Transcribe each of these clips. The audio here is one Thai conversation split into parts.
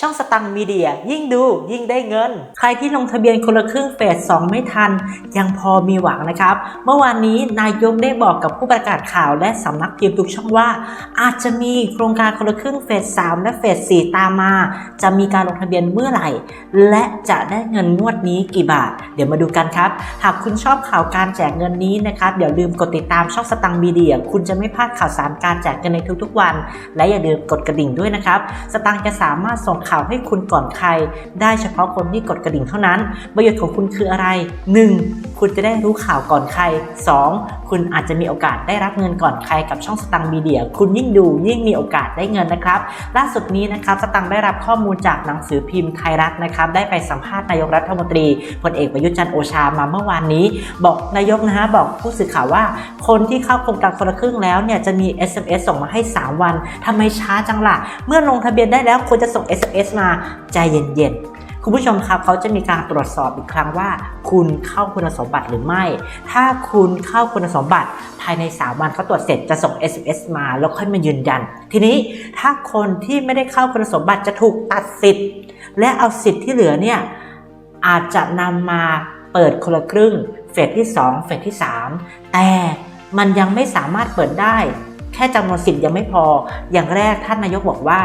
ช่องสตังค์มีเดีย ยิ่งดูยิ่งได้เงิน ใครที่ลงทะเบียนคนละครึ่งเฟส 2 ไม่ทัน ยังพอมีหวังนะครับ เมื่อวานนี้นายกได้บอกกับผู้ประกาศข่าวและสำนักพิมพ์ทุกช่องว่า อาจจะมีโครงการคนละครึ่งเฟส 3 และเฟส 4 ตามมา จะมีการลงทะเบียนเมื่อไหร่ และจะได้เงินงวดนี้กี่บาท เดี๋ยวมาดูกันครับ หากคุณชอบข่าวการแจกเงินนี้นะครับอย่าลืมกดติดตามช่องสตังค์มีเดีย คุณจะไม่พลาดข่าวสารการแจกเงินในทุกๆวัน และอย่าลืมกดกระดิ่งด้วยนะครับสตังค์จะสามารถส่งข่าวให้คุณก่อนใคร ได้เฉพาะคนที่กดกระดิ่งเท่านั้น ประโยชน์ของคุณคืออะไร 1. คุณจะได้รู้ข่าวก่อนใคร 2. คุณอาจจะมีโอกาสได้รับเงินก่อนใครกับช่องสตังมีเดีย คุณยิ่งดูยิ่งมีโอกาสได้เงินนะครับ ล่าสุดนี้นะครับสตังได้รับข้อมูลจากหนังสือพิมพ์ไทยรัฐนะครับ ได้ไปสัมภาษณ์นายกรัฐมนตรีพลเอกประยุทธ์จันโอชามาเมื่อวานนี้ บอกนายกนะฮะบอกผู้สื่อข่าวว่า คนที่เข้าโครงการคนละครึ่งแล้วเนี่ยจะมี SMS ส่งมาให้ 3 วันทำไมช้าจังล่ะ เมื่อลงทะเบียนได้แล้วควรจะส่ง SMS มาใจเย็นๆ คุณผู้ชมครับเขาจะมีการตรวจสอบอีกครั้งว่า คุณเข้าคุณสมบัติหรือไม่ ถ้าคุณเข้าคุณสมบัติภายใน 3 วันเขาตรวจเสร็จจะส่ง SMS มาแล้วค่อยมายืนยัน ทีนี้ถ้าคนที่ไม่ได้เข้าคุณสมบัติจะถูกตัดสิทธิ์ และเอาสิทธิ์ที่เหลือเนี่ยอาจจะนำมาเปิดคนละครึ่งเฟสที่ 2 เฟสที่ 3 แต่มันยังไม่สามารถเปิดได้ แค่จำนวนสิทธิ์ยังไม่พอ อย่างแรกท่านนายกบอกว่า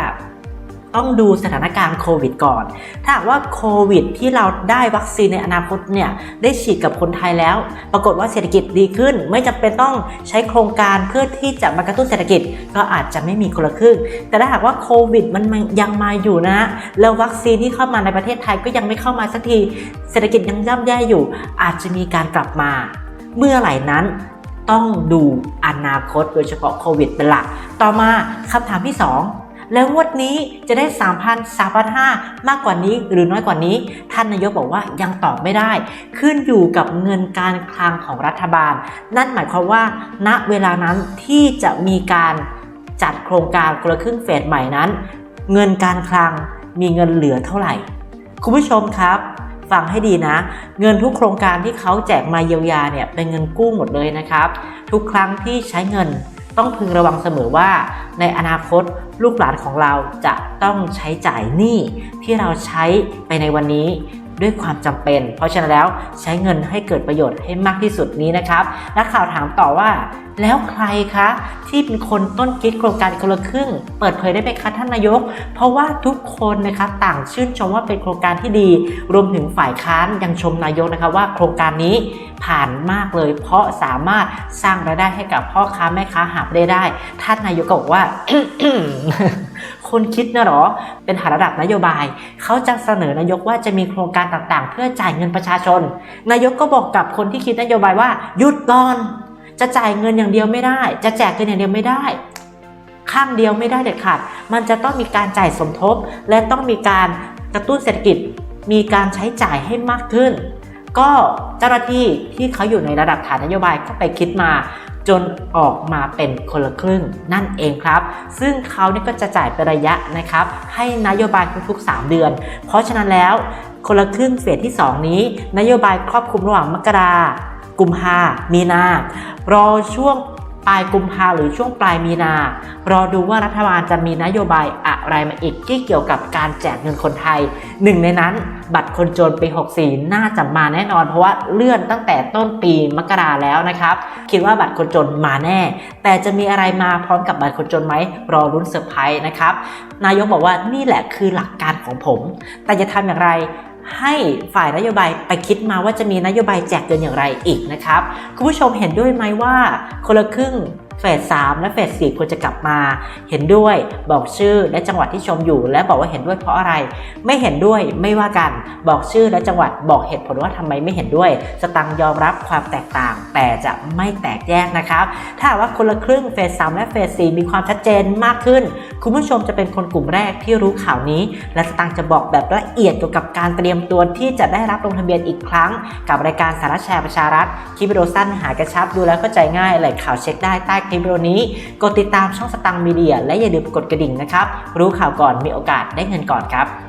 ต้องดูสถานการณ์โควิดก่อน ถ้าหากว่าโควิดที่เราได้วัคซีนในอนาคตเนี่ยได้ฉีดกับคนไทยแล้ว ปรากฏว่าเศรษฐกิจดีขึ้น ไม่จำเป็นต้องใช้โครงการเพื่อที่จะมากระตุ้นเศรษฐกิจ ก็อาจจะไม่มีคนละครึ่ง แต่ถ้าหากว่าโควิดมันยังมาอยู่นะ แล้ววัคซีนที่เข้ามาในประเทศไทยก็ยังไม่เข้ามาสักที เศรษฐกิจยังย่ำแย่อยู่ อาจจะมีการกลับมา เมื่อไหร่นั้นต้องดูอนาคตโดยเฉพาะโควิดเป็นหลัก ต่อมาคำถามที่ 2 แล้วงวดนี้จะได้ 3,000 3,500 มากกว่านี้หรือน้อยกว่านี้ ท่านนายกบอกว่ายังตอบไม่ได้ ขึ้นอยู่กับเงินการคลังของรัฐบาล นั่นหมายความว่า ณเวลานั้นที่จะมีการจัดโครงการคนละครึ่งเฟสใหม่นั้น เงินการคลังมีเงินเหลือเท่าไหร่ คุณผู้ชมครับฟังให้ดีนะ เงินทุกโครงการที่เขาแจกมาเยียวยาเนี่ยเป็นเงินกู้หมดเลยนะครับ ทุกครั้งที่ใช้เงิน ต้องพึงระวังเสมอว่า ในอนาคตลูกหลานของเราจะต้องใช้จ่ายหนี้ที่เราใช้ไปในวันนี้ ด้วยความจำเป็น เพราะฉะนั้นแล้วใช้เงินให้เกิดประโยชน์ให้มากที่สุดนี้นะครับนักข่าวถามต่อว่า แล้วใครคะที่เป็นคนต้นคิดโครงการคนละครึ่ง เปิดเผยได้ไหมคะท่านนายก เพราะว่าทุกคนนะครับต่างชื่นชมว่าเป็นโครงการที่ดี รวมถึงฝ่ายค้านยังชมนายกนะคะว่าโครงการนี้ผ่านมากเลย เพราะสามารถสร้างรายได้ให้กับพ่อค้าแม่ค้าหาบได้ได้ ท่านนายกบอกว่า คนคิดนะหรอ เป็นหาระดับนโยบาย เขาจะเสนอนายกว่าจะมีโครงการต่างๆ เพื่อจ่ายเงินประชาชน นายกก็บอกกับคนที่คิดนโยบายว่าหยุดก่อน จะจ่ายเงินอย่างเดียวไม่ได้ จะแจกเงินอย่างเดียวไม่ได้ ข้างเดียวไม่ได้เด็ดขาด มันจะต้องมีการจ่ายสมทบ และต้องมีการกระตุ้นเศรษฐกิจ มีการใช้จ่ายให้มากขึ้น ก็เจ้าหน้าที่ที่เขาอยู่ในระดับฐานนโยบายก็ไปคิดมา จนออกมาเป็นคนละครึ่งนั่นเองครับ ซึ่งเขาเนี่ยก็จะจ่ายเป็นระยะนะครับ ให้นโยบายทุกๆ 3 เดือน เพราะฉะนั้นแล้วคนละครึ่งเฟสที่ 2 นี้ นโยบายครอบคลุมระหว่างมกรากุมภามีนา รอช่วง ปลายกุมภาหรือช่วงปลายมีนา รอดูว่ารัฐบาลจะมีนโยบายอะไรมาอีกที่เกี่ยวกับการแจกเงินคนไทย หนึ่งในนั้นบัตรคนจนปี 64 น่าจะมาแน่นอน เพราะว่าเลื่อนตั้งแต่ต้นปีมกราแล้วนะครับ คิดว่าบัตรคนจนมาแน่ แต่จะมีอะไรมาพร้อมกับบัตรคนจนไหมรอรุ้นเซอร์ไพรส์นะครับ นายกบอกว่านี่แหละคือหลักการของผม แต่จะทำอย่างไร ให้ฝ่ายนโยบายไปคิดมาว่าจะมีนโยบายแจกเงินอย่างไรอีกนะครับ คุณผู้ชมเห็นด้วยไหมว่า คนละครึ่งเฟส3และเฟส4ควรจะกลับมา เห็นด้วยบอกชื่อและจังหวัดที่ชมอยู่ และบอกว่าเห็นด้วยเพราะอะไร ไม่เห็นด้วยไม่ว่ากัน บอกชื่อและจังหวัดบอกเหตุผลว่าทำไมไม่เห็นด้วย สตังค์ยอมรับความแตกต่าง แต่จะไม่แตกแยกนะครับ ถ้าว่าคนละครึ่งเฟส3และเฟส4มีความชัดเจนมากขึ้น คุณผู้ชมจะเป็นคนกลุ่มแรกที่รู้ข่าวนี้ และสตังค์จะบอกแบบละเอียดเกี่ยวกับการเตรียมตัวที่จะได้รับลงทะเบียนอีกครั้ง กับรายการสาระแชร์ประชารัฐคลิปวิดีโอสั้นหากระชับดูแล้วเข้าใจง่ายแหล่งข่าวเช็คได้ใต้คลิปวิดีโอนี้กดติดตามช่องสตังค์มีเดีย และอย่าลืมกดกระดิ่งนะครับรู้ข่าวก่อนมีโอกาสได้เงินก่อนครับ